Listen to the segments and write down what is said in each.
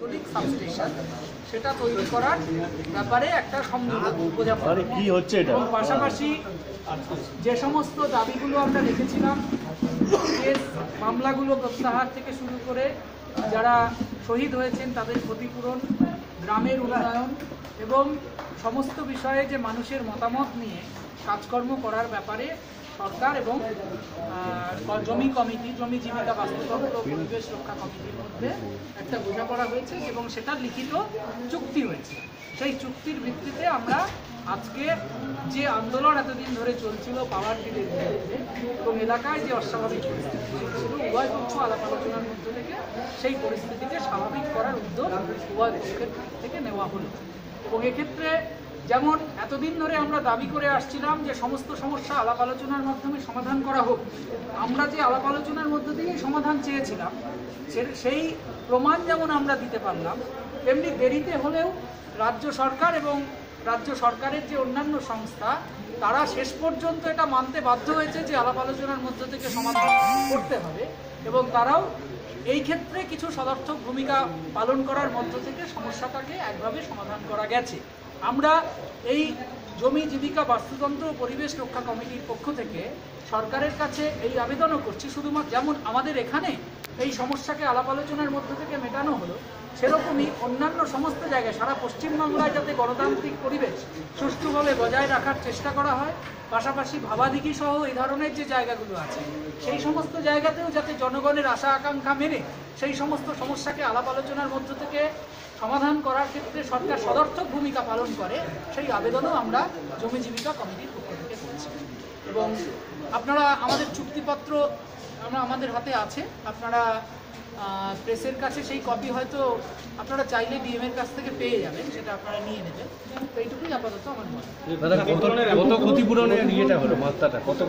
আঞ্চলিক সাবস্টেশন সেটা তৈরি করার ব্যাপারে একটা সমঝোতা কি হচ্ছে এটা? পাশাপাশি যে সমস্ত দাবিগুলো আমরা রেখেছিলাম কেস মামলাগুলো প্রত্যাহার থেকে শুরু করে যারা শহীদ হয়েছেন তাদের ক্ষতিপূরণ গ্রামের উন্নয়ন এবং সমস্ত বিষয়ে যে মানুষের মতামত নিয়ে কাজকর্ম করার ব্যাপারে সরকার এবং জমি কমিটি, জমি জীবিকা বাস্তুতন্ত্র পরিবেশ রক্ষা কমিটির মধ্যে একটা বোঝাপড়া হয়েছে এবং সেটা লিখিত চুক্তি হয়েছে। সেই চুক্তির ভিত্তিতে আমরা আজকে যে আন্দোলন এতদিন ধরে চলছিল পাওয়ার টিলের বিরুদ্ধে, এবং এলাকায় যে অস্বাভাবিক পরিস্থিতি উভয় পক্ষ আলাপ আলোচনার মধ্য থেকে সেই পরিস্থিতিকে স্বাভাবিক করার উদ্যোগ উভয় পক্ষের থেকে নেওয়া হলো। এবং এক্ষেত্রে যেমন, এতদিন ধরে আমরা দাবি করে আসছিলাম যে সমস্ত সমস্যা আলাপ আলোচনার মাধ্যমে সমাধান করা হোক। আমরা যে আলাপ আলোচনার মধ্য দিয়েই সমাধান চেয়েছিলাম সেই প্রমাণ যেমন আমরা দিতে পারলাম, তেমনি দেরিতে হলেও রাজ্য সরকার এবং রাজ্য সরকারের যে অন্যান্য সংস্থা, তারা শেষ পর্যন্ত এটা মানতে বাধ্য হয়েছে যে আলাপ আলোচনার মধ্য থেকে সমাধান করতে হবে এবং তারাও এই ক্ষেত্রে কিছু সদর্থক ভূমিকা পালন করার মধ্য থেকে সমস্যাটাকে একভাবে সমাধান করা গেছে। আমরা এই জমি জীবিকা বাস্তুতন্ত্র ও পরিবেশ রক্ষা কমিটির পক্ষ থেকে সরকারের কাছে এই আবেদনও করছি। শুধুমাত্র যেমন আমাদের এখানে এই সমস্যাকে আলাপ আলোচনার মধ্য থেকে মেটানো হলো, সেরকমই অন্যান্য সমস্ত জায়গায়, সারা পশ্চিমবাংলায় যাতে গণতান্ত্রিক পরিবেশ সুষ্ঠুভাবে বজায় রাখার চেষ্টা করা হয়, পাশাপাশি ভাবাদিঘি সহ এই ধরনের যে জায়গাগুলো আছে, সেই সমস্ত জায়গাতেও যাতে জনগণের আশা আকাঙ্ক্ষা মেনে সেই সমস্ত সমস্যাকে আলাপ আলোচনার মধ্য থেকে সমাধান করার ক্ষেত্রে সরকার সদর্থক ভূমিকা পালন করে সেই আবেদনও আমরা জমি জীবিকা কমিটির পক্ষ থেকে করছি। এবং আপনারা আমাদের চুক্তিপত্র আমরা আমাদের হাতে আছে। আপনারা প্রেসের কাছে সেই কপি হয়তো আপনারা চাইলে ডিএম এর কাছ থেকে পেয়ে যাবেন সেটা আপনারা নিয়ে নেবেন। তো এইটুকুই আপাতত আমার মনে কত ক্ষতিপূরণের ইয়েটা হলো মাত্রাটা? কত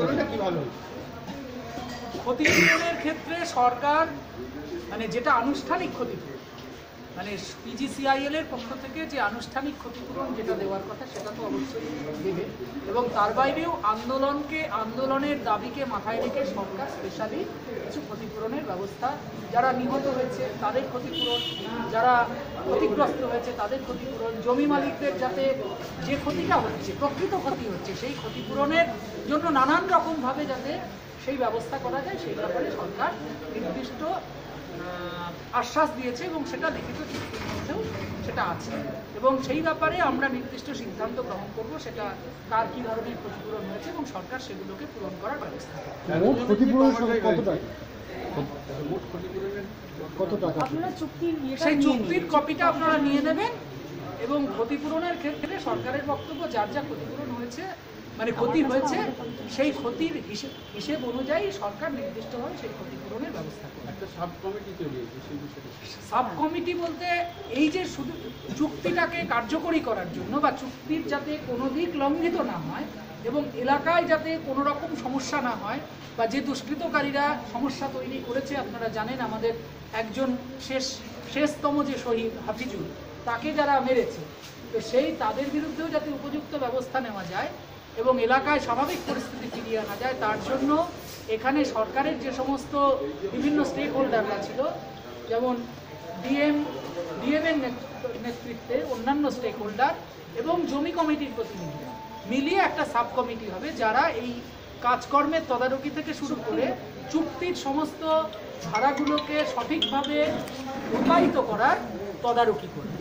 ক্ষতিপূরণের ক্ষেত্রে সরকার মানে যেটা আনুষ্ঠানিক ক্ষতিপূরণ মানে পিজিসিআইএল এর পক্ষ থেকে যে আনুষ্ঠানিক ক্ষতিপূরণ যেটা দেওয়ার কথা সেটা তো অবশ্যই দেবে। এবং তার বাইরেও আন্দোলনকে, আন্দোলনের দাবিকে মাথায় রেখে সরকার স্পেশালি কিছু ক্ষতিপূরণের ব্যবস্থা, যারা নিহত হয়েছে তাদের ক্ষতিপূরণ, যারা ক্ষতিগ্রস্ত হয়েছে তাদের ক্ষতিপূরণ, জমি মালিকদের যাতে যে ক্ষতিটা হচ্ছে, প্রকৃত ক্ষতি হচ্ছে, সেই ক্ষতিপূরণের জন্য নানান রকমভাবে যাতে সেই ব্যবস্থা করা যায়, সেই ব্যাপারে সরকার নির্দিষ্ট আশ্বাস দিয়েছে এবং সেটা লিখিত চুক্তির মধ্যেও সেটা আছে। এবং সেই ব্যাপারে আমরা নির্দিষ্ট সিদ্ধান্ত গ্রহণ করব সেটা কার কী ধরনের ক্ষতিপূরণ হয়েছে এবং সরকার সেগুলোকে পূরণ করার ব্যবস্থা সেই চুক্তির কপিটা আপনারা নিয়ে নেবেন এবং ক্ষতিপূরণের ক্ষেত্রে সরকারের বক্তব্য যার যা ক্ষতিপূরণ হয়েছে মানে ক্ষতি হয়েছে সেই ক্ষতির হিসেব হিসেব অনুযায়ী সরকার নির্দিষ্টভাবে সেই ক্ষতিপূরণের ব্যবস্থা করবে। একটা সাব কমিটি তৈরি হয়েছে সেই বিষয়টা সাব কমিটি বলতে এই যে শুধু চুক্তিটাকে কার্যকরী করার জন্য বা চুক্তির যাতে কোনো দিক লঙ্ঘিত না হয় এবং এলাকায় যাতে কোনো রকম সমস্যা না হয় বা যে দুষ্কৃতকারীরা সমস্যা তৈরি করেছে আপনারা জানেন আমাদের একজন শেষ শেষতম যে শহীদ হাফিজুল তাকে যারা মেরেছে তো সেই তাদের বিরুদ্ধেও যাতে উপযুক্ত ব্যবস্থা নেওয়া যায় এবং এলাকায় স্বাভাবিক পরিস্থিতি ফিরিয়ে আনা যায়, তার জন্য এখানে সরকারের যে সমস্ত বিভিন্ন স্টেক হোল্ডাররা ছিল, যেমন ডিএম ডিএম এর নেতৃত্বে অন্যান্য স্টেক হোল্ডার এবং জমি কমিটির প্রতিনিধিরা। মিলিয়ে একটা সাব কমিটি হবে যারা এই কাজকর্মের তদারকি থেকে শুরু করে চুক্তির সমস্ত ধারাগুলোকে সঠিকভাবে রূপায়িত করার তদারকি করবে।